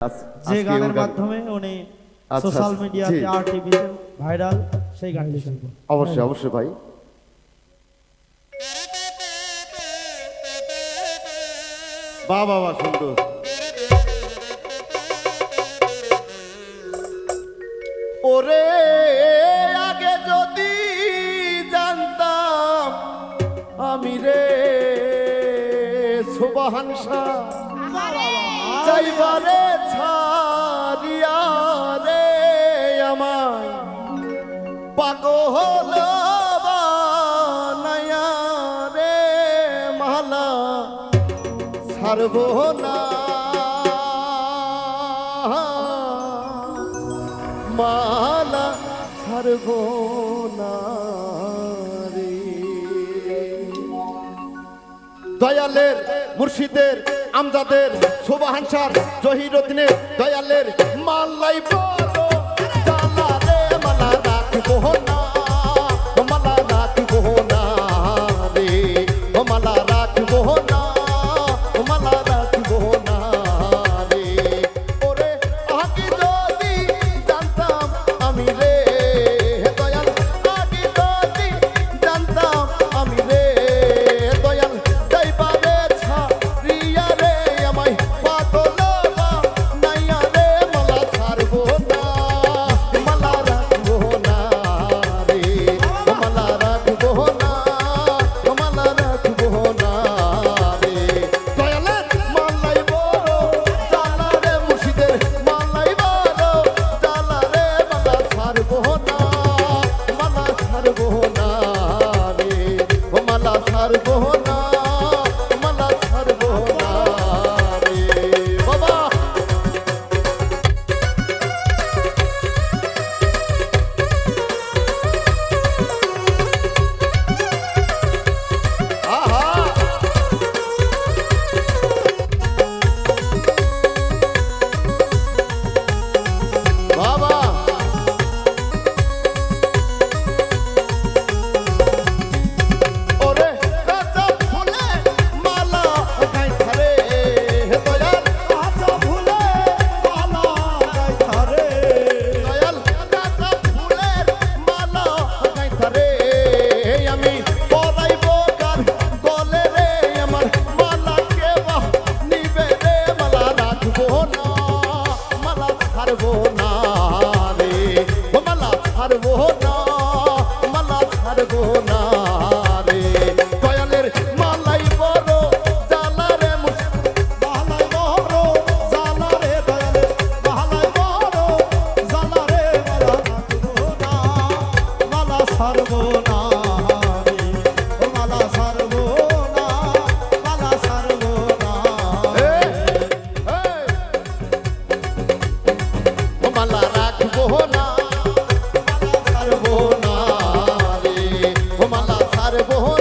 যে গানের মাধ্যমে উনি সোশ্যাল মিডিয়াতে আর ভাইরাল সেই গানটি শুনব। অবশ্যই অবশ্যই ভাই। বা বাবা সুন্দর। ওরে আগে যদি জানতাম আমি রে সুবহান শাহ। যাইবারে ছাড়িয়া রে আমার পাগল বানায়া রে মালা, ছাড়ব না। মালা, ছাড়ব না দয়ালের মুর্শিদের আমজাদের সুবাহানসার জহিরুদ্দিনের দয়ালের মাল্লাই বলো। জালালে মালা রাখব না। 我。আর বহন